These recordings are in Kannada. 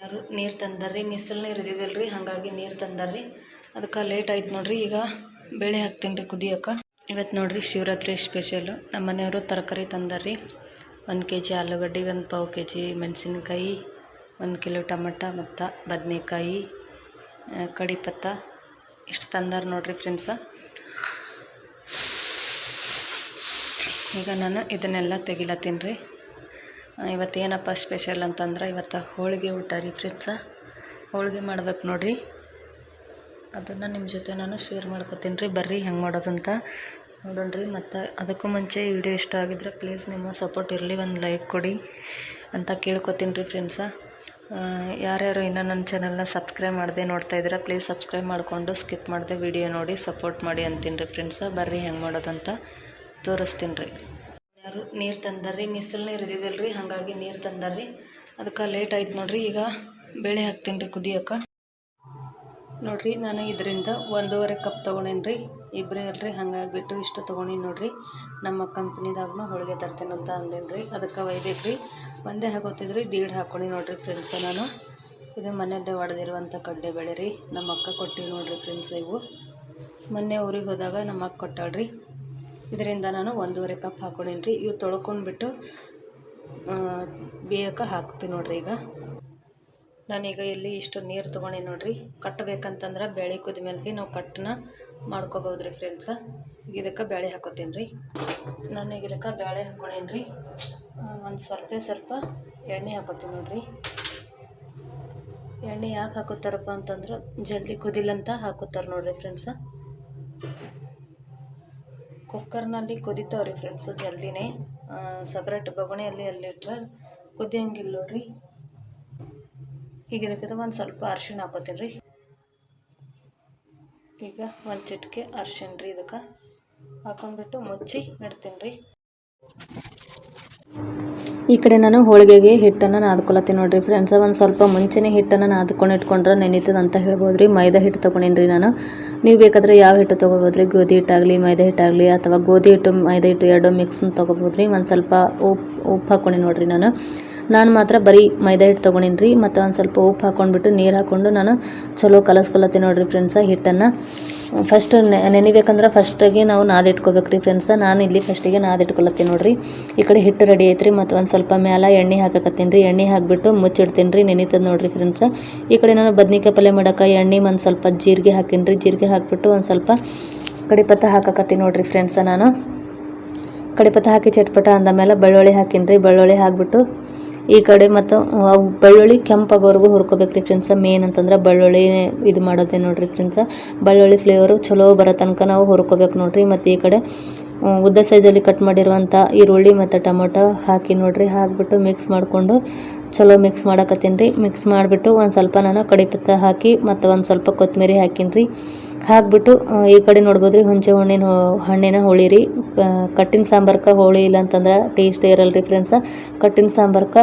ಯಾರು? ನೀರು ತಂದರ್ರಿ ಮಿಸಲ್ ನೀರು ರೀ ಹಾಗಾಗಿ ನೀರು ತಂದರ್ರಿ. ಅದಕ್ಕೆ ಲೇಟ್ ಆಯ್ತು ನೋಡ್ರಿ, ಈಗ ಬೇಳೆ ಹಾಕ್ತೀನಿ ರೀ ಕುದಿಯೋಕೆ. ಇವತ್ತು ನೋಡ್ರಿ ಶಿವರಾತ್ರಿ ಸ್ಪೆಷಲು ನಮ್ಮ ಮನೆಯವರು ತರಕಾರಿ ತಂದರ್ರಿ. ಒಂದು ಕೆ ಜಿ ಆಲೂಗಡ್ಡೆ, ಒಂದು ಪಾವು ಕೆ ಜಿ ಮೆಣಸಿನ್ಕಾಯಿ, ಒಂದು ಕಿಲೋ ಟಮಟ, ಮತ್ತು ಬದನೆಕಾಯಿ ಕಡಿ ಪತ್ತ. ಇಷ್ಟು ತಂದಾರ ನೋಡ್ರಿ ಫ್ರೆಂಡ್ಸ ಈಗ ನಾನು ಇದನ್ನೆಲ್ಲ ತೆಗಿಲತ್ತೀನಿ ರೀ. ಇವತ್ತು ಏನಪ್ಪ ಸ್ಪೆಷಲ್ ಅಂತಂದ್ರೆ ಇವತ್ತು ಹೋಳಿಗೆ ಊಟ ರೀ ಫ್ರೆಂಡ್ಸ. ಹೋಳಿಗೆ ಮಾಡ್ಬೇಕು ನೋಡಿರಿ. ಅದನ್ನು ನಿಮ್ಮ ಜೊತೆ ನಾನು ಶೇರ್ ಮಾಡ್ಕೊತೀನಿ ರೀ. ಬರ್ರಿ ಹೆಂಗೆ ಮಾಡೋದಂತ. ನೋಡೋಣ ರೀ ಮತ್ತು ಅದಕ್ಕೂ ಮುಂಚೆ ವಿಡಿಯೋ ಇಷ್ಟ ಆಗಿದ್ರೆ ಪ್ಲೀಸ್ ನಿಮ್ಮ ಸಪೋರ್ಟ್ ಇರಲಿ, ಒಂದು ಲೈಕ್ ಕೊಡಿ ಅಂತ ಕೇಳ್ಕೊತೀನಿ ರೀ ಫ್ರೆಂಡ್ಸ. ಯಾರ್ಯಾರು ಇನ್ನೂ ನನ್ನ ಚಾನಲ್ನ ಸಬ್ಸ್ಕ್ರೈಬ್ ಮಾಡದೆ ನೋಡ್ತಾ ಇದ್ದೀರಾ ಪ್ಲೀಸ್ ಸಬ್ಸ್ಕ್ರೈಬ್ ಮಾಡಿಕೊಂಡು ಸ್ಕಿಪ್ ಮಾಡಿದೆ ವಿಡಿಯೋ ನೋಡಿ ಸಪೋರ್ಟ್ ಮಾಡಿ ಅಂತೀನಿ ರೀ ಫ್ರೆಂಡ್ಸ. ಬರ್ರಿ ಹೆಂಗೆ ಮಾಡೋದಂತ ತೋರಿಸ್ತೀನಿ ರೀ. ನೀರು ತಂದಾರ್ರಿ ಮಿಸಲ್ ನೀರು ರೀ ಹಾಗಾಗಿ ನೀರು ತಂದಾರ್ರಿ. ಅದಕ್ಕೆ ಲೇಟ್ ಆಯ್ತು ನೋಡ್ರಿ, ಈಗ ಬೇಳೆ ಹಾಕ್ತೀನಿ ರೀ ಕುದಿಯೋಕೆ. ನೋಡಿರಿ, ನಾನು ಇದರಿಂದ ಒಂದೂವರೆ ಕಪ್ ತೊಗೊಂಡೇನಿ ರೀ ಇಬ್ಬರೇ ಅಲ್ರಿ ಹಂಗಾಗಿಬಿಟ್ಟು ಇಷ್ಟು ತೊಗೊಂಡಿನಿ ನೋಡಿರಿ. ನಮ್ಮ ಕಂಪ್ನಿದಾಗೂ ಹೋಳಿಗೆ ತರ್ತೀನಿ ಅಂತ ಅಂದೇನಿ ರೀ ಅದಕ್ಕೆ ಒಯ್ಬೇಕು ರೀ ಒಂದೇ ಹಾಕೋತಿದ್ರಿ, ದೀಡ್ ಹಾಕ್ಕೊಂಡು ನೋಡಿರಿ ಫ್ರೆಂಡ್ಸ್ ನಾನು. ಇದು ಮನೆಯಲ್ಲೇ ಹೊಡೆದಿರುವಂಥ ಕಡ್ಡೆ ಬೆಳೆ ರೀ ನಮ್ಮ ಅಕ್ಕ ಕೊಟ್ಟಿವಿ ನೋಡ್ರಿ ಫ್ರೆಂಡ್ಸ್ ಇವು. ಮೊನ್ನೆ ಊರಿಗೆ ಹೋದಾಗ ನಮ್ಮ ಅಕ್ಕ ಕೊಟ್ಟಾಳ್ರಿ. ಇದರಿಂದ ನಾನು ಒಂದೂವರೆ ಕಪ್ ಹಾಕ್ಕೊಂಡೀನಿ ರೀ. ಇವು ತೊಳ್ಕೊಂಡ್ಬಿಟ್ಟು ಬೇಯಕ್ಕೆ ಹಾಕ್ತೀನಿ ನೋಡ್ರಿ ಈಗ. ನಾನೀಗ ಇಲ್ಲಿ ಇಷ್ಟು ನೀರು ತೊಗೊಂಡೆ ನೋಡ್ರಿ. ಕಟ್ಟಬೇಕಂತಂದ್ರೆ ಬೇಳೆ ಕುದ ಮೇಲೆ ಭೀ ನಾವು ಕಟ್ಟನ್ನ ಮಾಡ್ಕೋಬೋದು ರೀ ಫ್ರೆಂಡ್ಸ. ಈಗ ಇದಕ್ಕೆ ಬೇಳೆ ಹಾಕೋತೀನಿ ರೀ. ನಾನು ಈಗ ಇದಕ್ಕೆ ಬೇಳೆ ಹಾಕ್ಕೊಂಡೇನಿ ರೀ. ಒಂದು ಸ್ವಲ್ಪ ಸ್ವಲ್ಪ ಎಣ್ಣೆ ಹಾಕೋತೀನಿ ನೋಡ್ರಿ. ಎಣ್ಣೆ ಯಾಕೆ ಹಾಕೋತಾರಪ್ಪ ಅಂತಂದ್ರೆ ಜಲ್ದಿ ಕುದಿಲ್ಲಂತ ಹಾಕೋತಾರೆ ನೋಡ್ರಿ ಫ್ರೆಂಡ್ಸ. ಕುಕ್ಕರ್ನಲ್ಲಿ ಕುದಿತಾವ್ರಿ ಫ್ರೆಂಡ್ಸ್ ಜಲ್ದಿನೇ. ಸಪ್ರೇಟ್ ಬೊಗಣೆಯಲ್ಲಿ ಅಲ್ಲಿಟ್ರೆ ಕುದಿಯಂಗಿಲ್ಲ ನೋಡ್ರಿ. ಈಗ ಇದಕ್ಕೆ ಒಂದು ಸ್ವಲ್ಪ ಅರ್ಶಿಣ ಹಾಕೋತೀನಿ ರೀ. ಈಗ ಒಂದು ಚಿಟಿಕೆ ಅರ್ಶಿಣ ರೀ ಇದಕ್ಕೆ. ಹಾಕೊಂಡ್ಬಿಟ್ಟು ಮುಚ್ಚಿ ಇಡ್ತೀನಿ ರೀ. ಈ ಕಡೆ ನಾನು ಹೋಳಿಗೆಗೆ ಹಿಟ್ಟನ್ನು ನಾದ್ಕೊಳತ್ತೀನಿ ನೋಡ್ರಿ ಫ್ರೆಂಡ್ಸ್ ಒಂದು ಸ್ವಲ್ಪ ಮುಂಚೆನೇ ಹಿಟ್ಟನ್ನು ನಾದ್ಕೊಂಡು ಇಟ್ಕೊಂಡ್ರೆ ನೆನೀತದ ಅಂತ ಹೇಳ್ಬೋದು ರೀ ಮೈದಾ ಹಿಟ್ಟು ತೊಗೊಂಡೇನಿ ರೀ ನಾನು. ನೀವು ಬೇಕಾದ್ರೆ ಯಾವ ಹಿಟ್ಟು ತೊಗೋಬೋದು ರೀ ಗೋಧಿ ಹಿಟ್ಟಾಗಲಿ, ಮೈದಾ ಹಿಟ್ಟಾಗಲಿ ಅಥವಾ ಗೋಧಿ ಹಿಟ್ಟು, ಮೈದಾ ಹಿಟ್ಟು ಎರಡು ಮಿಕ್ಸನ್ನು ತೊಗೋಬೋದು ರೀ ಒಂದು ಸ್ವಲ್ಪ ಉಪ್ಪು ಉಪ್ಪು ಹಾಕ್ಕೊಂಡಿ ನೋಡ್ರಿ ನಾನು. ನಾನು ಮಾತ್ರ ಬರೀ ಮೈದಾ ಹಿಟ್ಟು ತೊಗೊಂಡೀನಿ ರೀ ಮತ್ತು ಒಂದು ಸ್ವಲ್ಪ ಉಪ್ಪು ಹಾಕ್ಕೊಂಡ್ಬಿಟ್ಟು ನೀರು ಹಾಕ್ಕೊಂಡು ನಾನು ಚಲೋ ಕಲಸ್ಕೊಳತ್ತೀನಿ ನೋಡ್ರಿ ಫ್ರೆಂಡ್ಸ ಹಿಟ್ಟನ್ನು. ಫಸ್ಟ್ ನೆನಿಬೇಕಂದ್ರೆ ಫಸ್ಟಾಗಿ ನಾವು ನಾದಿಟ್ಕೋಬೇಕು ರೀ ಫ್ರೆಂಡ್ಸ ನಾನು ಇಲ್ಲಿ ಫಸ್ಟಿಗೆ ನಾದಿಟ್ಕೊಳತ್ತೀನಿ ನೋಡ್ರಿ. ಈ ಕಡೆ ಹಿಟ್ಟು ರೆಡಿ ಐತ್ರಿ. ಮತ್ತು ಒಂದು ಮ್ಯಾಲ ಎಣ್ಣೆ ಹಾಕಕತ್ತೀನಿ ರೀ, ಎಣ್ಣೆ ಹಾಕಿಬಿಟ್ಟು ಮುಚ್ಚಿಡ್ತೀನಿ ರೀ, ನೆನೀತದೆ ನೋಡಿರಿ ಫ್ರೆಂಡ್ಸ್ ಈ ಕಡೆ ನಾನು ಬದ್ನಿಕಾಯಿ ಪಲ್ಯ ಮಾಡೋಕೆ ಎಣ್ಣೆ ಒಂದು ಸ್ವಲ್ಪ ಜೀರಿಗೆ ಹಾಕೀನಿ ರೀ, ಜೀರಿಗೆ ಹಾಕಿಬಿಟ್ಟು ಒಂದು ಸ್ವಲ್ಪ ಕಡಿಪತ್ತ ಹಾಕಕತ್ತೀನಿ ನೋಡಿರಿ ಫ್ರೆಂಡ್ಸ ನಾನು. ಕಡಿಪತ್ತ ಹಾಕಿ ಚಟ್ಪಟ ಅಂದಮೇಲೆ ಬೆಳ್ಳುಳ್ಳಿ ಹಾಕೀನಿ ರೀ, ಬೆಳ್ಳುಳ್ಳಿ ಹಾಕಿಬಿಟ್ಟು ಈ ಕಡೆ ಮತ್ತು ಬೆಳ್ಳುಳ್ಳಿ ಕೆಂಪಾಗೋವರೆಗೂ ಹುರ್ಕೋಬೇಕು ರೀ ಫ್ರೆಂಡ್ಸ ಮೇನ್ ಅಂತಂದ್ರೆ ಬೆಳ್ಳುಳ್ಳಿ ಇದು ಮಾಡೋದೇ ನೋಡಿರಿ ಫ್ರೆಂಡ್ಸ ಬೆಳ್ಳುಳ್ಳಿ ಫ್ಲೇವರು ಚಲೋ ಬರೋ ತನಕ ನಾವು ಹುರ್ಕೋಬೇಕು ನೋಡಿರಿ. ಮತ್ತು ಈ ಕಡೆ ಉದ್ದ ಸೈಜಲ್ಲಿ ಕಟ್ ಮಾಡಿರುವಂಥ ಈರುಳ್ಳಿ ಮತ್ತು ಟೊಮೊಟೊ ಹಾಕಿ ನೋಡ್ರಿ, ಹಾಕಿಬಿಟ್ಟು ಮಿಕ್ಸ್ ಮಾಡಿಕೊಂಡು ಚಲೋ ಮಿಕ್ಸ್ ಮಾಡಕತ್ತೀನಿ ರೀ. ಮಿಕ್ಸ್ ಮಾಡಿಬಿಟ್ಟು ಒಂದು ಸ್ವಲ್ಪ ನಾನು ಕಡಿಪತ್ತ ಹಾಕಿ ಮತ್ತು ಒಂದು ಸ್ವಲ್ಪ ಕೊತ್ತಂಬರಿ ಹಾಕೀನಿ ರೀ. ಹಾಕ್ಬಿಟ್ಟು ಈ ಕಡೆ ನೋಡ್ಬೋದು ರೀ ಹುಣಸೆ ಹಣ್ಣಿನ ಹಣ್ಣಿನ ಹೋಳಿ ರೀ. ಕಟ್ಟಿನ ಸಾಂಬಾರ್ಕ ಹೋಳಿ ಇಲ್ಲ ಅಂತಂದ್ರೆ ಟೇಸ್ಟ್ ಇರಲ್ಲ ರೀ ಫ್ರೆಂಡ್ಸ ಕಟ್ಟಿನ ಸಾಂಬಾರ್ಕ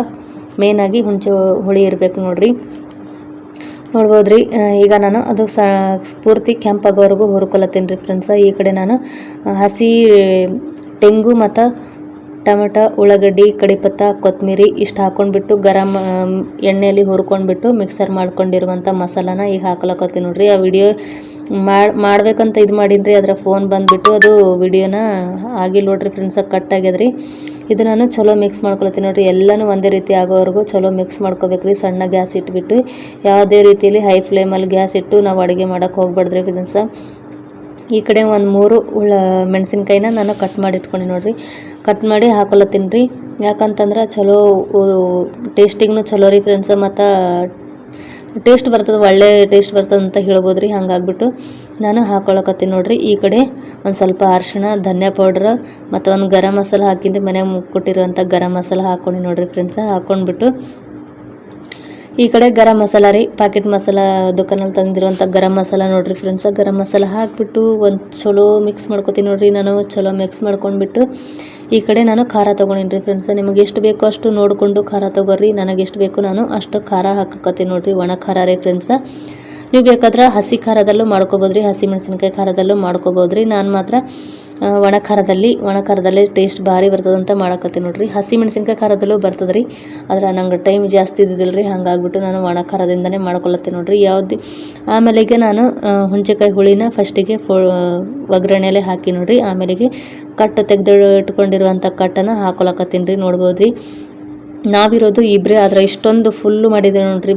ಮೇನಾಗಿ ಹುಣಸೆ ಹುಳಿ ಇರಬೇಕು ನೋಡ್ರಿ. ನೋಡ್ಬೋದು ರೀ ಈಗ ನಾನು ಅದು ಸ, ಪೂರ್ತಿ ಕೆಂಪಾಗೋವರೆಗೂ ಹುರ್ಕೊಲತ್ತೀನಿ ರೀ ಫ್ರೆಂಡ್ಸ ಈ ಕಡೆ ನಾನು ಹಸಿ ತೆಂಗು ಮತ್ತು ಟೊಮೆಟೊ, ಉಳ್ಳಾಗಡ್ಡಿ, ಕಡಿಪತ್ತ ಕೊತ್ತಂಬರಿ ಇಷ್ಟು ಹಾಕ್ಕೊಂಡ್ಬಿಟ್ಟು ಗರಂ ಎಣ್ಣೆಯಲ್ಲಿ ಹುರ್ಕೊಂಡ್ಬಿಟ್ಟು ಮಿಕ್ಸರ್ ಮಾಡ್ಕೊಂಡಿರುವಂಥ ಮಸಾಲಾನ ಈಗ ಹಾಕ್ಲಕತ್ತೀನಿ ನೋಡ್ರಿ. ಆ ವಿಡಿಯೋ ಮಾಡಿ, ಮಾಡ್ಬೇಕಂತ ಇದು ಮಾಡೀನಿ ರೀ ಅದರ ಫೋನ್ ಬಂದುಬಿಟ್ಟು ಅದು ವಿಡಿಯೋನ ಆಗಿಲ್ಲ ನೋಡ್ರಿ ಫ್ರೆಂಡ್ಸ್ ಕಟ್ ಆಗ್ಯದ್ರಿ. ಇದು ನಾನು ಚಲೋ ಮಿಕ್ಸ್ ಮಾಡ್ಕೊಳ್ತೀನಿ ನೋಡ್ರಿ, ಎಲ್ಲನೂ ಒಂದೇ ರೀತಿ ಆಗೋವರೆಗೂ ಚಲೋ ಮಿಕ್ಸ್ ಮಾಡ್ಕೋಬೇಕು ರೀ ಸಣ್ಣ ಗ್ಯಾಸ್ ಇಟ್ಬಿಟ್ಟು. ಯಾವುದೇ ರೀತಿಯಲ್ಲಿ ಹೈ ಫ್ಲೇಮಲ್ಲಿ ಗ್ಯಾಸ್ ಇಟ್ಟು ನಾವು ಅಡುಗೆ ಮಾಡೋಕ್ಕೆ ಹೋಗ್ಬಾರ್ದ್ರಿ ಫ್ರೆಂಡ್ಸ ಈ ಕಡೆ ಒಂದು ಮೂರು ಉಳ್ಳ ಮೆಣಸಿನ್ಕಾಯಿನ ನಾನು ಕಟ್ ಮಾಡಿ ಇಟ್ಕೊಂಡು ನೋಡ್ರಿ. ಕಟ್ ಮಾಡಿ ಹಾಕೊಳತ್ತೀನಿ ರೀ. ಯಾಕಂತಂದ್ರೆ ಚಲೋ ಟೇಸ್ಟಿಗೂ ಚಲೋ ರೀ ಫ್ರೆಂಡ್ಸ ಮತ್ತು ಟೇಸ್ಟ್ ಬರ್ತದೆ, ಒಳ್ಳೆ ಟೇಸ್ಟ್ ಬರ್ತದೆ ಅಂತ ಹೇಳ್ಬೋದು ರೀ ಹಂಗಾಗ್ಬಿಟ್ಟು ನಾನು ಹಾಕೊಳಕತ್ತೀನಿ ನೋಡಿರಿ. ಈ ಕಡೆ ಒಂದು ಸ್ವಲ್ಪ ಅರಿಶಿಣ, ಧನ್ಯ ಪೌಡ್ರ್ ಮತ್ತು ಒಂದು ಗರಂ ಮಸಾಲ ಹಾಕಿನಿ ರೀ ಮನ್ಯಾಗ ಕೊಟ್ಟಿರುವಂಥ ಗರಂ ಮಸಾಲ ಹಾಕ್ಕೊಂಡು ನೋಡಿರಿ ಫ್ರೆಂಡ್ಸ ಹಾಕ್ಕೊಂಡ್ಬಿಟ್ಟು ಈ ಕಡೆ ಗರಂ ಮಸಾಲ ರೀ ಪ್ಯಾಕೆಟ್ ಮಸಾಲ ದುಕಾನಲ್ಲಿ ತಂದಿರುವಂಥ ಗರಂ ಮಸಾಲ ನೋಡಿರಿ ಫ್ರೆಂಡ್ಸ ಗರಂ ಮಸಾಲ ಹಾಕಿಬಿಟ್ಟು ಒಂದು ಚಲೋ ಮಿಕ್ಸ್ ಮಾಡ್ಕೊತೀನಿ ನೋಡಿರಿ. ನಾನು ಚಲೋ ಮಿಕ್ಸ್ ಮಾಡ್ಕೊಂಡ್ಬಿಟ್ಟು ಈ ಕಡೆ ನಾನು ಖಾರ ತೊಗೊಂಡಿನಿ ಫ್ರೆಂಡ್ಸ ನಿಮಗೆ ಎಷ್ಟು ಬೇಕೋ ಅಷ್ಟು ನೋಡಿಕೊಂಡು ಖಾರ ತೊಗೊರ್ರಿ ನನಗೆ ಎಷ್ಟು ಬೇಕು ನಾನು ಅಷ್ಟು ಖಾರ ಹಾಕಕತ್ತೀನಿ ನೋಡಿರಿ. ಒಣ ಖಾರ ರೀ ಫ್ರೆಂಡ್ಸ ನೀವು ಬೇಕಾದ್ರೆ ಹಸಿ ಖಾರದಲ್ಲೂ ಮಾಡ್ಕೊಬೋದು ರೀ ಹಸಿ ಮೆಣಸಿನ್ಕಾಯಿ ಖಾರದಲ್ಲೂ ಮಾಡ್ಕೊಬೋದು ರೀ ನಾನು ಮಾತ್ರ ಒಣ ಖಾರದಲ್ಲಿ ಒಣ ಖಾರದಲ್ಲಿ ಟೇಸ್ಟ್ ಭಾರಿ ಬರ್ತದಂತ ಮಾಡಕತ್ತೀನಿ ನೋಡ್ರಿ. ಹಸಿ ಮೆಣಸಿನ್ಕಾಯಿ ಖಾರದಲ್ಲೂ ರೀ ಆದ್ರೆ ನಂಗೆ ಟೈಮ್ ಜಾಸ್ತಿ ಇದ್ದಿದ್ದಿಲ್ಲ ರೀ ಹಂಗಾಗ್ಬಿಟ್ಟು ನಾನು ಒಣ ಖಾರದಿಂದನೇ ಮಾಡ್ಕೊಳತ್ತೀನಿ ನೋಡ್ರಿ. ಯಾವ್ದು ಆಮೇಲೆಗೆ ನಾನು ಆ, ಹುಣ್ಸೆಕಾಯಿ ಹುಳಿನ ಫಸ್ಟಿಗೆ ಫೋ ಒಗ್ಗರಣೆಲೆ ಹಾಕಿ ನೋಡ್ರಿ. ಆಮೇಲೆಗೆ ಕಟ್ಟು ತೆಗೆದು ಇಟ್ಕೊಂಡಿರುವಂಥ ಕಟ್ಟನ್ನು ಹಾಕೊಳಕತ್ತೀನಿ ರೀ ನೋಡ್ಬೋದು ರೀ ನಾವಿರೋದು ಇಬ್ಬರೇ ಆದರೆ ಇಷ್ಟೊಂದು ಫುಲ್ಲು ಮಾಡಿದೆ ನೋಡ್ರಿ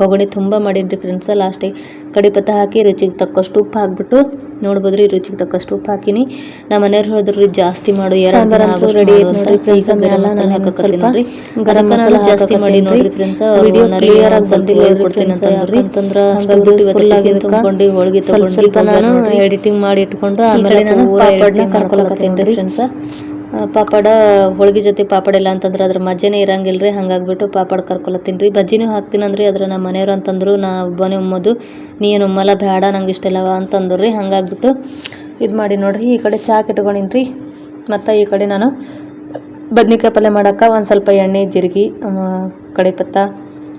ಬೊಗಣಿ ತುಂಬ ಮಾಡಿದ್ರಿ ಫ್ರೆಂಡ್ಸ ಲಾಸ್ಟಿಗೆ ಕಡಿಪತ್ತ ಹಾಕಿ ರುಚಿಗೆ ತಕ್ಕಷ್ಟು ಉಪ್ಪು ಹಾಕ್ಬಿಟ್ಟು ನೋಡ್ಬೋದ್ರಿ ರುಚಿಗೆ ತಕ್ಕಷ್ಟು ಉಪ್ಪು ಹಾಕಿನಿ. ನಮ್ಮ ಮನೆಯವ್ರು ಹೇಳಿದ್ರು ಜಾಸ್ತಿ ಮಾಡು ಯಾರು ರೆಡಿ ನೋಡ್ರಿ. ಗರಂ ಮಸಾಲ ಜಾಸ್ತಿ ಮಾಡಿ ನೋಡ್ರಿ ಫ್ರೆಂಡ್ಸ್ Video clear ಆಗಿ ಬಂದಿಲ್ಲ ಬಂದಿಲ್ಲ ಕೊಡ್ತೀನಿ friends. ಅಂತಂದ್ರಿ ಯಾಕಂತಂದ್ರ ಹಂಗಾಗಿ ಅಷ್ಟು ಇವತ್ತು full tiffin ಆಗಿದ್ದಕ್ಕ ತುಂಬ್ಕೊಂಡು ಹೋಳಿಗೆ ಸ್ವಲ್ಪ ನಾನು ಎಡಿಟಿಂಗ್ ಮಾಡಿ ಇಟ್ಕೊಂಡು ಆಮೇಲೆ ನಾನು ಕರ್ಕೊಳಕತ್ತೀನಿ ಫ್ರೆಂಡ್ಸ್ ಫ್ರೆಂಡ್ಸ ಪಾಪಡ, ಹೋಳಿಗೆ ಜೊತೆ ಪಾಪಡ ಇಲ್ಲ ಅಂತಂದ್ರೆ ಅದ್ರ ಮಜೆನೇ ಇರಂಗಿಲ್ಲ ರೀ ಹಂಗಾಗ್ಬಿಟ್ಟು ಪಾಪಡ ಕರ್ಕೊಲತ್ತೀನಿ ರೀ. ಬಜ್ಜಿನೂ ಹಾಕ್ತೀನಂದ್ರಿ ಅದ್ರ ನಮ್ಮ ಮನೆಯವ್ರು ಅಂತಂದ್ರು, ನಾ ಒಬ್ಬನೇ ಉಮ್ಮೋದು, ನೀನು ಉಮ್ಮಲ್ಲ ಬೇಡ ನಂಗೆ ಇಷ್ಟ ಇಲ್ಲವ ಅಂತಂದ್ರು ರೀ ಹಂಗಾಗ್ಬಿಟ್ಟು ಇದು ಮಾಡಿ ನೋಡ್ರಿ. ಈ ಕಡೆ ಚಾಕ್ ಇಟ್ಕೊಂಡಿನಿ ರೀ ಮತ್ತು ಈ ಕಡೆ ನಾನು ಬದ್ನಿಕಾಯಿ ಪಲ್ಯ ಮಾಡೋಕೆ ಒಂದು ಸ್ವಲ್ಪ ಎಣ್ಣೆ, ಜೀರಿಗೆ ಕಡಿಪತ್ತ,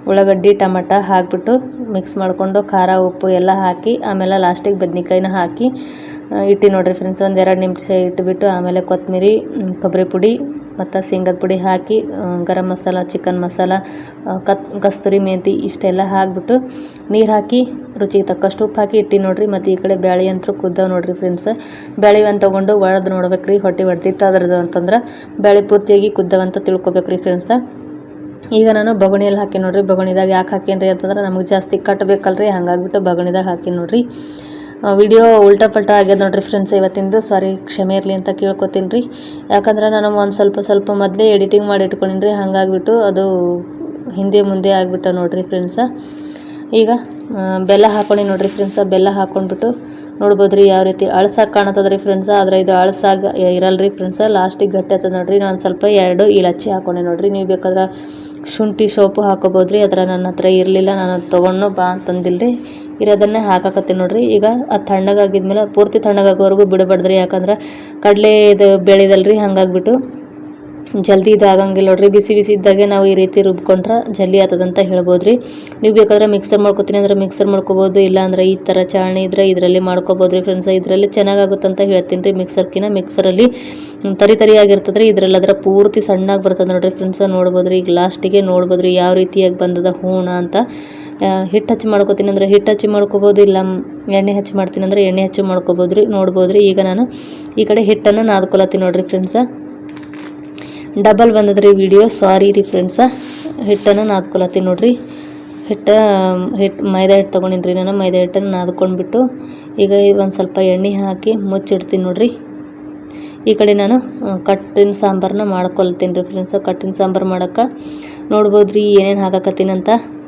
ಉಳ್ಳಾಗಡ್ಡಿ, ಟಮಟ ಹಾಕ್ಬಿಟ್ಟು ಮಿಕ್ಸ್ ಮಾಡಿಕೊಂಡು ಖಾರ, ಉಪ್ಪು ಎಲ್ಲ ಹಾಕಿ, ಆಮೇಲೆ ಲಾಸ್ಟಿಗೆ ಬದ್ನಿಕಾಯಿನ ಹಾಕಿ ಇಟ್ಟು ನೋಡ್ರಿ ಫ್ರೆಂಡ್ಸ್ ಒಂದು ಎರಡು ನಿಮಿಷ ಇಟ್ಬಿಟ್ಟು ಆಮೇಲೆ ಕೊತ್ತಂಬರಿ ಕೊಬ್ಬರಿ ಪುಡಿ ಮತ್ತು ಶೇಂಗದ ಪುಡಿ ಹಾಕಿ ಗರಂ ಮಸಾಲ, ಚಿಕನ್ ಮಸಾಲ ಕತ್, ಕಸ್ತೂರಿ ಮೆಂತಿ ಇಷ್ಟೆಲ್ಲ ಹಾಕ್ಬಿಟ್ಟು ನೀರು ಹಾಕಿ ರುಚಿಗೆ ತಕ್ಕಷ್ಟು ಉಪ್ಪು ಹಾಕಿ ಇಟ್ಟು ನೋಡ್ರಿ. ಮತ್ತು ಈ ಕಡೆ ಬ್ಯಾಳಿ ಅಂತೂ ಕುದ್ದಾವ ನೋಡ್ರಿ ಫ್ರೆಂಡ್ಸ್ ಬ್ಯಾಳಿ ಒಂದು ತೊಗೊಂಡು ಒಳದು ನೋಡ್ಬೇಕ್ರಿ, ಹೊಟ್ಟೆ ಹೊಡ್ತಿತ್ತು ಅದ್ರದ್ದು ಅಂತಂದ್ರೆ ಬ್ಯಾಳಿ ಪೂರ್ತಿಯಾಗಿ ಕುದ್ದವಂತ ತಿಳ್ಕೊಬೇಕ್ರಿ ಫ್ರೆಂಡ್ಸ ಈಗ ನಾನು ಬಗುಣಿಯಲ್ಲಿ ಹಾಕಿ ನೋಡ್ರಿ. ಬಗುಣಿದಾಗ ಯಾಕೆ ಹಾಕೇನ್ರಿ ಅಂತಂದ್ರೆ ನಮಗೆ ಜಾಸ್ತಿ ಕಟ್ಟಬೇಕಲ್ರಿ ಹಂಗಾಗ್ಬಿಟ್ಟು ಬಗುಣಿದಾಗ ಹಾಕಿ ನೋಡ್ರಿ. ವಿಡಿಯೋ ಉಲ್ಟಾ ಪಲ್ಟಾ ಆಗ್ಯದ ನೋಡ್ರಿ ಫ್ರೆಂಡ್ಸ್ ಇವತ್ತಿಂದು. ಸಾರಿ ಕ್ಷಮೆ ಇರಲಿ ಅಂತ ಕೇಳ್ಕೊತೀನಿ ರೀ ಯಾಕಂದ್ರೆ ನಾನು ಒಂದು ಸ್ವಲ್ಪ ಸ್ವಲ್ಪ ಮೊದಲೇ ಎಡಿಟಿಂಗ್ ಮಾಡಿ ಇಟ್ಕೊಂಡಿನಿ ರೀ ಹಂಗಾಗ್ಬಿಟ್ಟು ಅದು ಹಿಂದೆ ಮುಂದೆ ಆಗಿಬಿಟ್ಟ ನೋಡ್ರಿ ಫ್ರೆಂಡ್ಸ ಈಗ ಬೆಲ್ಲ ಹಾಕೊಂಡು ನೋಡ್ರಿ ಫ್ರೆಂಡ್ಸ ಬೆಲ್ಲ ಹಾಕೊಂಡ್ಬಿಟ್ಟು ನೋಡ್ಬೋದು ರೀ ಯಾವ ರೀತಿ ಅಳಸಾಗಿ ಕಾಣತದ ರೀ ಫ್ರೆಂಡ್ಸ ಆದರೆ ಇದು ಅಳಸಾಗಿ ಇರಲ್ಲ ರೀ ಫ್ರೆಂಡ್ಸ ಲಾಸ್ಟಿಗೆ ಗಟ್ಟಿ ಆಗ್ತದೆ ನೋಡ್ರಿ. ನಾನು ಸ್ವಲ್ಪ ಎರಡು ಇಲಚ್ಚಿ ಹಾಕೊಂಡೆ ನೋಡ್ರಿ. ನೀವು ಬೇಕಾದ್ರೆ ಶುಂಠಿ ಸೋಪು ಹಾಕೋಬೋದು ರೀ ಅದರ ನನ್ನ ಹತ್ರ ಇರಲಿಲ್ಲ, ನಾನು ತೊಗೊಂಡು ಬಾ ಅಂತಂದಿಲ್ಲ ರೀ ಇರೋದನ್ನೇ ಹಾಕಾಕತ್ತೀನಿ ನೋಡ್ರಿ. ಈಗ ಅದು ತಣ್ಣಗಾಗಿದ್ಮೇಲೆ, ಪೂರ್ತಿ ತಣ್ಣಗಾಗೋವರೆಗೂ ಬಿಡಬಾರ್ದ್ರಿ, ಯಾಕಂದ್ರೆ ಕಡಲೆ ಇದು ಬೆಳೆದಲ್ರಿ, ಹಂಗಾಗ್ಬಿಟ್ಟು. ಜಲ್ದಿ ಇದಾಗಂಗಿಲ್ಲ ನೋಡ್ರಿ. ಬಿಸಿ ಬಿಸಿ ಇದ್ದಾಗೆ ನಾವು ಈ ರೀತಿ ರುಬ್ಕೊಂಡ್ರೆ ಜಲ್ದಿ ಆತದಂತ ಹೇಳ್ಬೋದು ರೀ ನೀವು ಬೇಕಾದ್ರೆ ಮಿಕ್ಸರ್ ಮಾಡ್ಕೊತೀನಿ ಅಂದ್ರೆ ಮಿಕ್ಸರ್ ಮಾಡ್ಕೋಬೋದು ಇಲ್ಲ ಅಂದ್ರೆ ಈ ಥರ ಚಾಣಿ ಇದ್ರೆ ಇದರಲ್ಲಿ ಮಾಡ್ಕೋಬೋದು ರೀ ಫ್ರೆಂಡ್ಸ್ ಇದರಲ್ಲಿ ಚೆನ್ನಾಗಾಗುತ್ತಂತ ಹೇಳ್ತೀನಿ ರೀ ಮಿಕ್ಸರ್ಕಿನ ಮಿಕ್ಸರಲ್ಲಿ ತರಿ ತರಿಯಾಗಿರ್ತದೆ ರೀ ಇದ್ರಲ್ಲಿ ಅದರ ಪೂರ್ತಿ ಸಣ್ಣಾಗಿ ಬರ್ತದೆ ನೋಡ್ರಿ ಫ್ರೆಂಡ್ಸ್ ನೋಡ್ಬೋದು ರೀ ಈಗ ಲಾಸ್ಟಿಗೆ ನೋಡ್ಬೋದು ರೀ ಯಾವ ರೀತಿಯಾಗಿ ಬಂದದ ಹೂಣ ಅಂತ. ಹಿಟ್ಟು ಹಚ್ಚಿ ಮಾಡ್ಕೋತೀನಿ ಅಂದ್ರೆ ಹಿಟ್ಟು ಹಚ್ಚಿ ಮಾಡ್ಕೋಬೋದು, ಇಲ್ಲ ಎಣ್ಣೆ ಹಚ್ಚಿ ಮಾಡ್ತೀನಿ ಅಂದ್ರೆ ಎಣ್ಣೆ ಹಚ್ಚಿ ಮಾಡ್ಕೋಬೋದು ರೀ ನೋಡ್ಬೋದು ರೀ ಈಗ ನಾನು ಈ ಕಡೆ ಹಿಟ್ಟನ್ನು ನಾದ್ಕೊಳತ್ತೀನಿ ನೋಡ್ರಿ ಫ್ರೆಂಡ್ಸ ಡಬಲ್ ಬಂದದ್ರಿ ವಿಡಿಯೋ ಸಾರಿ ರೀ ಫ್ರೆಂಡ್ಸ ಹಿಟ್ಟನ್ನು ನಾದ್ಕೊಳತ್ತೀನಿ ನೋಡ್ರಿ. ಹಿಟ್ಟ ಹಿಟ್ಟು ಮೈದಾ ಹಿಟ್ಟು ತೊಗೊಂಡಿನಿ ರೀ ನಾನು. ಮೈದಾ ಹಿಟ್ಟನ್ನು ನಾದ್ಕೊಂಡ್ಬಿಟ್ಟು ಈಗ ಒಂದು ಸ್ವಲ್ಪ ಎಣ್ಣೆ ಹಾಕಿ ಮುಚ್ಚಿಡ್ತೀನಿ ನೋಡ್ರಿ. ಈ ಕಡೆ ನಾನು ಕಟ್ಟಿನ ಸಾಂಬಾರನ್ನ ಮಾಡ್ಕೊಳ್ತೀನಿ ರೀ ಫ್ರೆಂಡ್ಸ ಕಟ್ಟಿನ ಸಾಂಬಾರು ಮಾಡೋಕ್ಕೆ ನೋಡ್ಬೋದು ರೀ ಏನೇನು ಹಾಕಕತ್ತೀನಂತ ಅಂತ.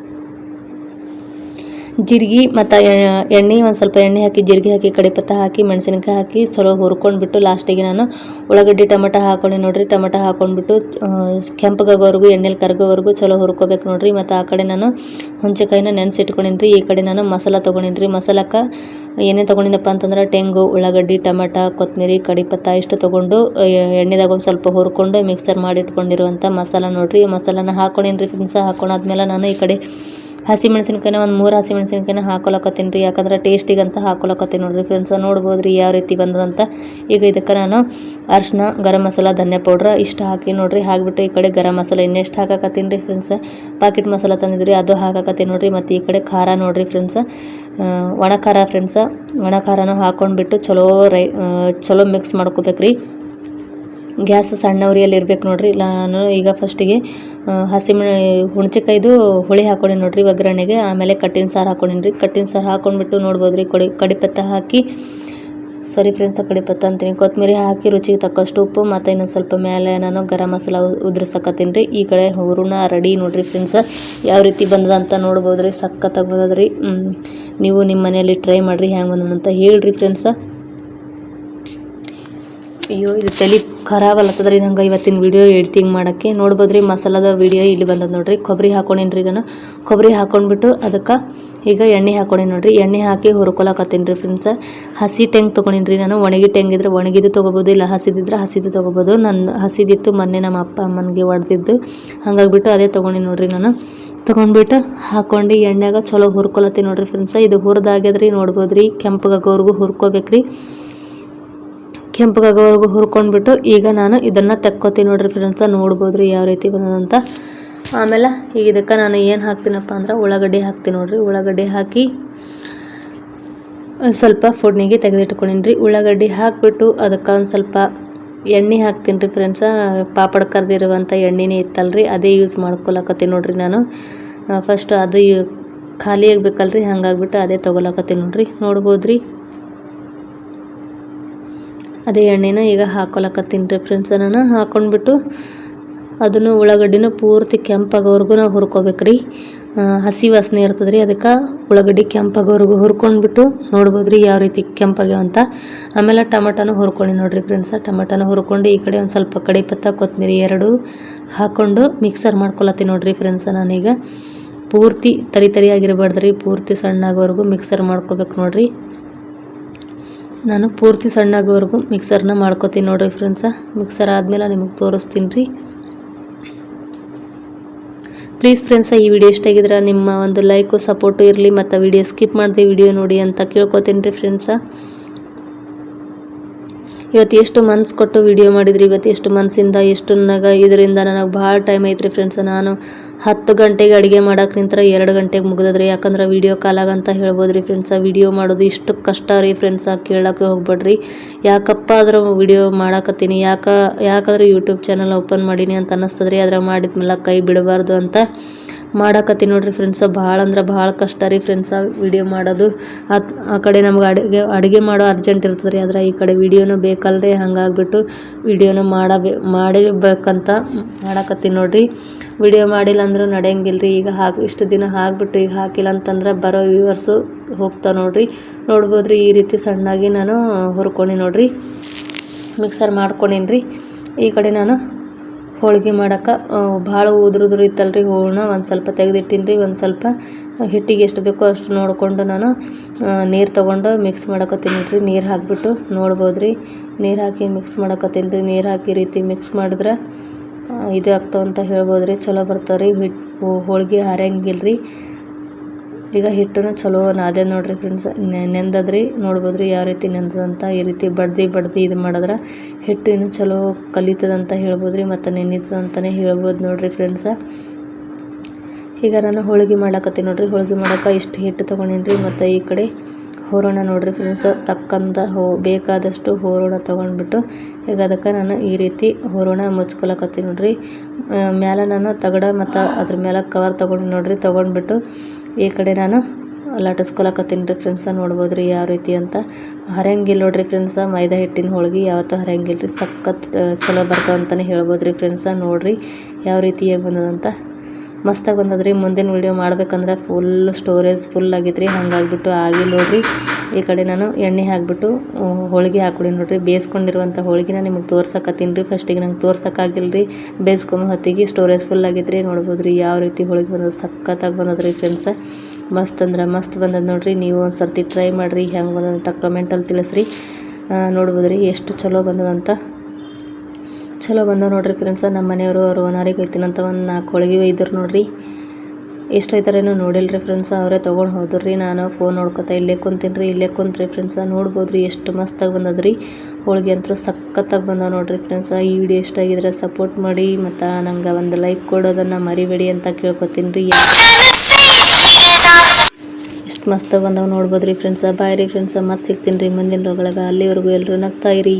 ಜೀರಿಗೆ ಮತ್ತು ಎಣ್ಣೆ, ಒಂದು ಸ್ವಲ್ಪ ಎಣ್ಣೆ ಹಾಕಿ, ಜಿರ್ಗಿ ಹಾಕಿ ಕಡಿಪತ್ತ ಹಾಕಿ, ಮೆಣಸಿನಕಾಯಿ ಹಾಕಿ, ಸ್ವಲ್ಪ ಹುರ್ಕೊಂಡ್ಬಿಟ್ಟು ಲಾಸ್ಟಿಗೆ ನಾನು ಉಳ್ಳಾಗಡ್ಡಿ ಟೊಮೆಟೊ ಹಾಕೊಂಡು ನೋಡಿರಿ. ಟೊಮೆಟೊ ಹಾಕೊಂಡ್ಬಿಟ್ಟು ಕೆಂಪಗಾಗೋವರೆಗೂ ಎಣ್ಣೆಲಿ ಕರಗೋವರೆಗೂ ಚಲೋ ಹುರ್ಕೋಬೇಕು ನೋಡಿರಿ. ಮತ್ತು ಆ ಕಡೆ ನಾನು ಹುಂಚೆಕಾಯಿನ ನೆನೆಸಿಟ್ಕೊಂಡಿನಿ ರೀ ಈ ಕಡೆ ನಾನು ಮಸಾಲ ತೊಗೊಂಡಿನಿ ರೀ ಮಸಾಲಕ್ಕೆ ಏನೇ ತೊಗೊಂಡಿನಪ್ಪ ಅಂತಂದ್ರೆ ತೆಂಗು, ಉಳ್ಳಾಗಡ್ಡಿ, ಟೊಮೆಟೊ ಕೊತ್ತಂಬರಿ ಕಡಿಪತ್ತ ಇಷ್ಟು ತೊಗೊಂಡು ಎಣ್ಣೆದಾಗ ಒಂದು ಸ್ವಲ್ಪ ಹುರ್ಕೊಂಡು ಮಿಕ್ಸರ್ ಮಾಡಿ ಇಟ್ಕೊಂಡಿರುವಂಥ ಮಸಾಲ ನೋಡಿರಿ. ಮಸಾಲಾನ ಹಾಕೊಂಡೇನಿ ರೀ ಫ್ರೆಂಡ್ಸ ಹಾಕೊಂಡಾದ್ಮೇಲೆ ನಾನು ಈ ಕಡೆ ಹಸಿ ಮೆಣಸಿನ್ಕಾಯಿನ ಒಂದು ಮೂರು ಹಸಿ ಮೆಣಸಿನ್ಕಾಯಿನ ಹಾಕೊಳಕತ್ತೀನಿ ರೀ. ಯಾಕಂದ್ರೆ ಟೇಸ್ಟಿಗಂತ ಹಾಕೊಳಕತ್ತೀನಿ ನೋಡಿರಿ ಫ್ರೆಂಡ್ಸ್ ನೋಡ್ಬೋದು ರೀ ಯಾವ ರೀತಿ ಬಂದದಂತ. ಈಗ ಇದಕ್ಕೆ ನಾನು ಅರ್ಶಿನ ಗರಂ ಮಸಾಲ, ಧನ್ಯ ಪೌಡ್ರ್ ಇಷ್ಟು ಹಾಕಿ ನೋಡಿರಿ. ಹಾಕಿಬಿಟ್ಟು ಈ ಕಡೆ ಗರಂ ಮಸಾಲ ಇನ್ನೆಷ್ಟು ಹಾಕಾಕತ್ತೀನಿ ರೀ ಫ್ರೆಂಡ್ಸ್ ಪಾಕೆಟ್ ಮಸಾಲ ತಂದಿದ್ರಿ, ಅದು ಹಾಕಾಕತ್ತೀನಿ ನೋಡಿರಿ. ಮತ್ತು ಈ ಕಡೆ ಖಾರ ನೋಡಿರಿ ಫ್ರೆಂಡ್ಸ್ ಒಣ ಖಾರ ಫ್ರೆಂಡ್ಸ ಒಣ ಖಾರನೂ ಹಾಕೊಂಡ್ಬಿಟ್ಟು ಚಲೋ ರೈ ಚಲೋ ಮಿಕ್ಸ್ ಮಾಡ್ಕೋಬೇಕ್ರಿ. ಗ್ಯಾಸ್ ಸಣ್ಣ ಉರಿಯಲ್ಲಿ ಇರ್ಬೇಕು ನೋಡ್ರಿ. ನಾನು ಈಗ ಫಸ್ಟಿಗೆ ಹಸಿ ಮೆಣ, ಹುಣ್ಸೆಕಾಯ್ದು ಹುಳಿ ಹಾಕೊಂಡಿ ನೋಡ್ರಿ ಒಗ್ಗರಣೆಗೆ. ಆಮೇಲೆ ಕಟ್ಟಿನ ಸಾರು ಹಾಕೊಂಡಿನಿ ರೀ ಕಟ್ಟಿನ ಸಾರು ಹಾಕೊಂಡ್ಬಿಟ್ಟು ನೋಡ್ಬೋದು ರೀ ಕೊಡಿ ಕಡಿಪತ್ತ ಹಾಕಿ, ಸರಿ ಫ್ರೆಂಡ್ಸ್ ಕಡಿಪತ್ತ ಅಂತೀನಿ. ಕೊತ್ತಂಬರಿ ಹಾಕಿ ರುಚಿಗೆ ತಕ್ಕಷ್ಟು ಉಪ್ಪು, ಮತ್ತು ಇನ್ನೊಂದು ಸ್ವಲ್ಪ ಮೇಲೆ ನಾನು ಗರಂ ಮಸಾಲ ಉದ್ರಸಕತ್ತೀನಿ ರೀ. ಈ ಕಡೆ ಹೂರಣ ರೆಡಿ ನೋಡ್ರಿ ಫ್ರೆಂಡ್ಸ್ ಯಾವ ರೀತಿ ಬಂದದ ಅಂತ ನೋಡ್ಬೋದು ರೀ ಸಖತ್ತಾಗಿ ಬಂದದ ರೀ. ನೀವು ನಿಮ್ಮ ಮನೆಯಲ್ಲಿ ಟ್ರೈ ಮಾಡಿರಿ, ಹ್ಯಾಂಗೆ ಬಂದದಂತ ಹೇಳ್ರಿ ಫ್ರೆಂಡ್ಸ ಅಯ್ಯೋ, ಇದು ತಲೆ ಖರಾಬ್ ಅಲ್ಲತ್ತದ್ರಿ ನಂಗೆ ಇವತ್ತಿನ ವಿಡಿಯೋ ಎಡಿಟಿಂಗ್ ಮಾಡೋಕ್ಕೆ. ನೋಡ್ಬೋದ್ರಿ, ಮಸಾಲದ ವಿಡಿಯೋ ಇಲ್ಲಿ ಬಂದದ ನೋಡ್ರಿ. ಕೊಬ್ಬರಿ ಹಾಕೊಂಡೇನ್ರಿ ಈಗ ಕೊಬ್ಬರಿ ಹಾಕೊಂಡ್ಬಿಟ್ಟು ಅದಕ್ಕೆ ಈಗ ಎಣ್ಣೆ ಹಾಕೊಂಡೇನಿ ನೋಡ್ರಿ. ಎಣ್ಣೆ ಹಾಕಿ ಹುರ್ಕೊಳಕತ್ತೀನಿ ರೀ ಫ್ರೆಂಡ್ಸ್ ಹಸಿ ಟೆಂಗ್ ತೊಗೊಂಡಿನ್ರಿ ನಾನು. ಒಣಗಿ ಟೆಂಗ್ ಇದ್ರೆ ಒಣಗಿದ್ದು ತೊಗೋಬೋದು, ಇಲ್ಲ ಹಸಿದಿದ್ರೆ ಹಸಿದು ತೊಗೋಬೋದು. ನನ್ನ ಹಸಿದಿತ್ತು ಮೊನ್ನೆ ನಮ್ಮ ಅಪ್ಪ ಅಮ್ಮನಿಗೆ ಹೊಡೆದಿದ್ದು ಹಂಗಾಗ್ಬಿಟ್ಟು ಅದೇ ತೊಗೊಂಡಿನಿ ನೋಡ್ರಿ ನಾನು. ತೊಗೊಂಡ್ಬಿಟ್ಟು ಹಾಕೊಂಡು ಎಣ್ಣೆಗೆ ಚಲೋ ಹುರ್ಕೊಳತ್ತೀನಿ ನೋಡ್ರಿ ಫ್ರೆಂಡ್ಸ ಇದು ಹುರಿದಾಗ್ಯದ್ರಿ ನೋಡ್ಬೋದು ರೀ ಕೆಂಪಗಾಗೋವರೆಗೂ ಹುರ್ಕೋಬೇಕ್ರಿ. ಕೆಂಪಗಾಗೋವರೆಗೂ ಹುರ್ಕೊಂಡ್ಬಿಟ್ಟು ಈಗ ನಾನು ಇದನ್ನು ತೆಕ್ಕೋತೀನಿ ನೋಡ್ರಿ ಫ್ರೆಂಡ್ಸ ನೋಡ್ಬೋದ್ರಿ ಯಾವ ರೀತಿ ಬಂದದಂತ ಆಮೇಲೆ ಈಗ ಇದಕ್ಕೆ ನಾನು ಏನು ಹಾಕ್ತೀನಪ್ಪ ಅಂದ್ರೆ ಉಳ್ಳಾಗಡ್ಡಿ ಹಾಕ್ತೀನಿ ನೋಡ್ರಿ. ಉಳ್ಳಾಗಡ್ಡಿ ಹಾಕಿ ಸ್ವಲ್ಪ ಫುಡ್ನಿಗೆ ತೆಗೆದಿಟ್ಕೊಂಡಿನ್ರಿ ರೀ ಉಳ್ಳಾಗಡ್ಡಿ ಹಾಕಿಬಿಟ್ಟು ಅದಕ್ಕೆ ಒಂದು ಸ್ವಲ್ಪ ಎಣ್ಣೆ ಹಾಕ್ತೀನಿ ರೀ ಫ್ರೆಂಡ್ಸ ಪಾಪಡ್ ಕರೆದಿರುವಂಥ ಎಣ್ಣೆನೇ ಇತ್ತಲ್ರಿ, ಅದೇ ಯೂಸ್ ಮಾಡ್ಕೊಳಕತ್ತೀನಿ ನೋಡ್ರಿ ನಾನು. ಫಸ್ಟ್ ಅದು ಖಾಲಿ ಆಗ್ಬೇಕಲ್ರಿ ಹಂಗಾಗ್ಬಿಟ್ಟು ಅದೇ ತೊಗೊಳಕತ್ತೀನಿ ನೋಡ್ರಿ. ನೋಡ್ಬೋದ್ರಿ? ಅದೇ ಎಣ್ಣೆನ ಈಗ ಹಾಕೊಳಕತ್ತೀನಿ ರೀ ಫ್ರೆಂಡ್ಸ್ ನಾನು ಹಾಕೊಂಡ್ಬಿಟ್ಟು ಅದನ್ನು ಉಳ್ಳಾಗಡ್ಡಿನ ಪೂರ್ತಿ ಕೆಂಪಾಗೋವರೆಗೂ ನಾವು ಹುರ್ಕೋಬೇಕು ರೀ ಹಸಿ ವಾಸನೆ ಇರ್ತದೆ ರೀ ಅದಕ್ಕೆ ಉಳ್ಳಾಗಡ್ಡಿ ಕೆಂಪಾಗೋವರೆಗೂ ಹುರ್ಕೊಂಡ್ಬಿಟ್ಟು ನೋಡ್ಬೋದ್ರಿ ಯಾವ ರೀತಿ ಕೆಂಪಾಗ್ಯಾವ ಅಂತ. ಆಮೇಲೆ ಟಮಟನೂ ಹುರ್ಕೊಂಡು ನೋಡಿರಿ ಫ್ರೆಂಡ್ಸ ಟಮಾಟನ ಹುರ್ಕೊಂಡು ಈ ಕಡೆ ಒಂದು ಸ್ವಲ್ಪ ಕಡೆ ಪತ್ತ ಕೊತ್ತಂಬರಿ ಎರಡು ಹಾಕ್ಕೊಂಡು ಮಿಕ್ಸರ್ ಮಾಡ್ಕೊಳತ್ತೀನಿ ನೋಡಿರಿ ಫ್ರೆಂಡ್ಸ ನಾನೀಗ. ಪೂರ್ತಿ ತರಿ ತರಿ ಆಗಿರಬಾರ್ದು ರೀ ಪೂರ್ತಿ ಸಣ್ಣಾಗೋವರೆಗೂ ಮಿಕ್ಸರ್ ಮಾಡ್ಕೋಬೇಕು ನೋಡ್ರಿ. ನಾನು ಪೂರ್ತಿ ಸಣ್ಣಾಗೋವರೆಗೂ ಮಿಕ್ಸರ್ನ ಮಾಡ್ಕೋತೀನಿ ನೋಡಿರಿ ಫ್ರೆಂಡ್ಸ ಮಿಕ್ಸರ್ ಆದಮೇಲೆ ನಿಮಗೆ ತೋರಿಸ್ತೀನಿ ರೀ ಪ್ಲೀಸ್ ಫ್ರೆಂಡ್ಸ ಈ ವಿಡಿಯೋ ಇಷ್ಟ ಆಗಿದ್ರೆ ನಿಮ್ಮ ಒಂದು ಲೈಕು ಸಪೋರ್ಟು ಇರಲಿ ಮತ್ತು ವಿಡಿಯೋ ಸ್ಕಿಪ್ ಮಾಡಿದೆ ವಿಡಿಯೋ ನೋಡಿ ಅಂತ ಕೇಳ್ಕೊತೀನಿ ರೀ ಫ್ರೆಂಡ್ಸ ಇವತ್ತು ಎಷ್ಟು ಮನ್ಸು ಕೊಟ್ಟು ವಿಡಿಯೋ ಮಾಡಿದ್ರಿ? ಇವತ್ತು ಎಷ್ಟು ಮನಸ್ಸಿಂದ ಎಷ್ಟು ನನಗೆ ಇದರಿಂದ ನನಗೆ ಭಾಳ ಟೈಮ್ ಐತ್ರಿ ಫ್ರೆಂಡ್ಸ್ ನಾನು ಹತ್ತು ಗಂಟೆಗೆ ಅಡುಗೆ ಮಾಡೋಕೆ ನಿಂತ್ರ ಎರಡು ಗಂಟೆಗೆ ಮುಗ್ದದ್ರಿ. ಯಾಕಂದ್ರೆ ವಿಡಿಯೋ ಕಾಲಾಗಂತ ಹೇಳ್ಬೋದು ರೀ ಫ್ರೆಂಡ್ಸ ವಿಡಿಯೋ ಮಾಡೋದು ಇಷ್ಟು ಕಷ್ಟ ರೀ ಫ್ರೆಂಡ್ಸಾಗಿ ಕೇಳೋಕೆ ಹೋಗ್ಬೇಡ್ರಿ. ಯಾಕಪ್ಪ ಆದ್ರೆ ವಿಡಿಯೋ ಮಾಡಾಕತ್ತೀನಿ. ಯಾಕ, ಯಾಕಂದ್ರೆ ಯೂಟ್ಯೂಬ್ ಚಾನಲ್ ಓಪನ್ ಮಾಡೀನಿ ಅಂತ ಅನ್ನಿಸ್ತದ್ರಿ. ಅದ್ರ ಮಾಡಿದ್ಮೇಲೆ ಕೈ ಬಿಡಬಾರ್ದು ಅಂತ ಮಾಡಾಕತ್ತೀನಿ ನೋಡ್ರಿ ಫ್ರೆಂಡ್ಸ ಭಾಳ ಅಂದ್ರೆ ಭಾಳ ಕಷ್ಟ ರೀ ಫ್ರೆಂಡ್ಸ ವಿಡಿಯೋ ಮಾಡೋದು. ಅತ್, ಆ ಕಡೆ ನಮ್ಗೆ ಅಡುಗೆ ಅಡುಗೆ ಮಾಡೋ ಅರ್ಜೆಂಟ್ ಇರ್ತದೆ ರೀ ಆದ್ರೆ ಈ ಕಡೆ ವಿಡಿಯೋನೂ ಬೇಕಲ್ರಿ. ಹಂಗಾಗ್ಬಿಟ್ಟು ವಿಡಿಯೋನ ಮಾಡಬೇ ಮಾಡಿರ್ಬೇಕಂತ ಮಾಡಕತ್ತೀನಿ ನೋಡ್ರಿ. ವಿಡಿಯೋ ಮಾಡಿಲ್ಲ ಅಂದ್ರೂ ನಡೆಯಂಗಿಲ್ಲ ರೀ ಈಗ ಹಾಕಿ, ಇಷ್ಟು ದಿನ ಹಾಕ್ಬಿಟ್ಟು ಈಗ ಹಾಕಿಲ್ಲ ಅಂತಂದ್ರೆ ಬರೋ ವ್ಯೂವರ್ಸು ಹೋಗ್ತಾ ನೋಡ್ರಿ. ನೋಡ್ಬೋದ್ರಿ ಈ ರೀತಿ ಸಣ್ಣಾಗಿ ನಾನು ಹುರ್ಕೊಂಡು ನೋಡ್ರಿ. ಮಿಕ್ಸರ್ ಮಾಡ್ಕೊಂಡೀನಿ ರೀ ಈ ಕಡೆ ನಾನು ಹೋಳ್ಗೆ ಮಾಡೋಕೆ ಭಾಳ ಉದುರುದ್ರು ಇತ್ತಲ್ರಿ ಹೂರಣ. ಒಂದು ಸ್ವಲ್ಪ ತೆಗೆದಿಟ್ಟಿನಿ ರೀ ಒಂದು ಸ್ವಲ್ಪ ಹಿಟ್ಟಿಗೆ ಎಷ್ಟು ಬೇಕೋ ಅಷ್ಟು ನೋಡಿಕೊಂಡು ನಾನು ನೀರು ತೊಗೊಂಡು ಮಿಕ್ಸ್ ಮಾಡಕತ್ತೀನಿ ರೀ ನೀರು ಹಾಕಿಬಿಟ್ಟು ನೋಡ್ಬೋದು ರೀ ನೀರು ಹಾಕಿ ಮಿಕ್ಸ್ ಮಾಡಕತ್ತೀನಿ ರೀ ನೀರು ಹಾಕಿ ರೀತಿ ಮಿಕ್ಸ್ ಮಾಡಿದ್ರೆ ಇದು ಆಗ್ತಾವಂತ ಹೇಳ್ಬೋದು ರೀ ಚಲೋ ಬರ್ತಾವೆ ರೀ ಹಿಟ್ಟು ಹೋಳಿಗೆ ಹಾರಂಗಿಲ್ಲ ರೀ ಈಗ ಹಿಟ್ಟನ್ನು ಚಲೋ ನಾದೆ ನೋಡ್ರಿ ಫ್ರೆಂಡ್ಸ್ ನೆಂದದ್ರಿ, ನೋಡ್ಬೋದ್ರಿ ಯಾವ ರೀತಿ ನೆಂದದಂತ, ಈ ರೀತಿ ಬಡ್ದು ಬಡ್ದು ಇದು ಮಾಡಿದ್ರೆ ಹಿಟ್ಟು ಇನ್ನು ಚಲೋ ಕಲಿತದಂತ ಹೇಳ್ಬೋದ್ರಿ ಮತ್ತು ನೆನೀತದಂತಲೇ ಹೇಳ್ಬೋದು ನೋಡ್ರಿ ಫ್ರೆಂಡ್ಸ ಈಗ ನಾನು ಹೋಳಿಗೆ ಮಾಡಕತ್ತೀನಿ ನೋಡ್ರಿ. ಹೋಳಿಗೆ ಮಾಡೋಕೆ ಇಷ್ಟು ಹಿಟ್ಟು ತೊಗೊಂಡೀನಿ ರೀ ಮತ್ತು ಈ ಕಡೆ ಹೋರೋಣ ನೋಡ್ರಿ ಫ್ರೆಂಡ್ಸ್ ತಕ್ಕಂತ ಹೋ, ಬೇಕಾದಷ್ಟು ಹೋರೋಣ ತೊಗೊಂಡ್ಬಿಟ್ಟು ಈಗ ಅದಕ್ಕೆ ನಾನು ಈ ರೀತಿ ಹೋರೋಣ ಮುಚ್ಕೊಳಕತ್ತೀನಿ ನೋಡ್ರಿ. ಮೇಲೆ ನಾನು ತಗಡ ಮತ್ತು ಅದ್ರ ಮೇಲೆ ಕವರ್ ತೊಗೊಂಡು ನೋಡ್ರಿ. ತೊಗೊಂಡ್ಬಿಟ್ಟು ಈ ಕಡೆ ನಾನು ಲಟ್ಟಿಸ್ಕೊಳಕತ್ತೀನಿ ರೀ ಫ್ರೆಂಡ್ಸ ನೋಡ್ಬೋದು ರೀ ಯಾವ ರೀತಿ ಅಂತ. ಹರಂಗಿಲ್ಲ ನೋಡ್ರಿ ಫ್ರೆಂಡ್ಸ ಮೈದಾ ಹಿಟ್ಟಿನ ಹೋಳಿಗೆ ಯಾವತ್ತೂ ಹರಂಗಿಲ್ಲ ರೀ ಸಖತ್ ಚಲೋ ಬರ್ತಾವ ಅಂತಲೇ ಹೇಳ್ಬೋದು ರೀ ಫ್ರೆಂಡ್ಸ ನೋಡಿರಿ ಯಾವ ರೀತಿಯಾಗಿ ಬಂದದಂತ. ಮಸ್ತಾಗಿ ಬಂದದ್ರಿ. ಮುಂದಿನ ವೀಡಿಯೋ ಮಾಡ್ಬೇಕಂದ್ರೆ ಫುಲ್ ಸ್ಟೋರೇಜ್ ಫುಲ್ ಆಗೈತ್ರಿ. ಹಂಗಾಗ್ಬಿಟ್ಟು ಆಗಿಲ್ಲ ನೋಡ್ರಿ. ಈ ಕಡೆ ನಾನು ಎಣ್ಣೆ ಹಾಕ್ಬಿಟ್ಟು ಹೋಳಿಗೆ ಹಾಕ್ಬಿಡಿ ನೋಡ್ರಿ. ಬೇಯಿಸ್ಕೊಂಡಿರುವಂಥ ಹೋಳಿಗೆನ ನಿಮಗೆ ತೋರ್ಸಕತ್ತೀನಿ. ರೀ ಫಸ್ಟಿಗೆ ನಂಗೆ ತೋರ್ಸೋಕ್ಕಾಗಿಲ್ಲ ರೀ ಬೇಯಿಸ್ಕೊಂಬ ಹೊತ್ತಿಗೆ ಸ್ಟೋರೇಜ್ ಫುಲ್ ಆಗೈತೆ ರೀ ನೋಡ್ಬೋದು ರೀ ಯಾವ ರೀತಿ ಹೋಳಿಗೆ ಬಂದದ ಸಖತ್ತಾಗಿ ಬಂದದ್ರಿ ಫ್ರೆಂಡ್ಸ ಮಸ್ತ್ ಅಂದ್ರೆ ಮಸ್ತ್ ಬಂದದ ನೋಡ್ರಿ. ನೀವು ಒಂದು ಸರ್ತಿ ಟ್ರೈ ಮಾಡಿರಿ. ಹೆಂಗೆ ಬಂದಂತ ಕಮೆಂಟಲ್ಲಿ ತಿಳಿಸ್ರಿ. ನೋಡ್ಬೋದು ರೀ ಎಷ್ಟು ಚಲೋ ಬಂದದಂತ. ಚಲೋ ಬಂದವ ನೋಡ್ರಿ ಫ್ರೆಂಡ್ಸ ನಮ್ಮ ಮನೆಯವರು, ಅವ್ರು ಓನರಿಗೆ ಒಯ್ತೀನಂತ ಒಂದು ನಾಲ್ಕು ಹೋಳಿಗೆ ಒಯ್ದರು ನೋಡ್ರಿ. ಎಷ್ಟು ಒಯ್ತಾರೇನೋ ನೋಡಿಲ್ರಿ ಫ್ರೆಂಡ್ಸ ಅವರೇ ತೊಗೊಂಡು ಹೋದ್ರಿ. ನಾನು ಫೋನ್ ನೋಡ್ಕೊತಾ ಇಲ್ಲೇ ಕುಂತೀನಿ ಇಲ್ಲೇ ಕುಂತ್ರಿ ಫ್ರೆಂಡ್ಸ ನೋಡ್ಬೋದು ರೀ ಎಷ್ಟು ಮಸ್ತಾಗಿ ಬಂದದ್ರಿ. ಹೋಳಿಗೆ ಅಂತೂ ಸಖತ್ತಾಗಿ ಬಂದವ ನೋಡ್ರಿ ಫ್ರೆಂಡ್ಸ ಈ ವಿಡಿಯೋ ಇಷ್ಟ ಆಗಿದ್ರೆ ಸಪೋರ್ಟ್ ಮಾಡಿ, ಮತ್ತು ನಂಗೆ ಒಂದು ಲೈಕ್ ಕೊಡೋದನ್ನು ಮರಿಬೇಡಿ ಅಂತ ಕೇಳ್ಕೊತೀನಿ ರೀ ಎಷ್ಟು ಮಸ್ತಾಗಿ ಬಂದವ ನೋಡ್ಬೋದು ರೀ ಫ್ರೆಂಡ್ಸ ಬಾಯ್ ರೀ ಫ್ರೆಂಡ್ಸ ಮತ್ತೆ ಸಿಗ್ತೀನಿ ರೀ ಮುಂದಿನ ರೋಗಳಾಗ ಅಲ್ಲಿವರೆಗೂ ಎಲ್ಲರೂ ನಗ್ತಾ ಇರಿ.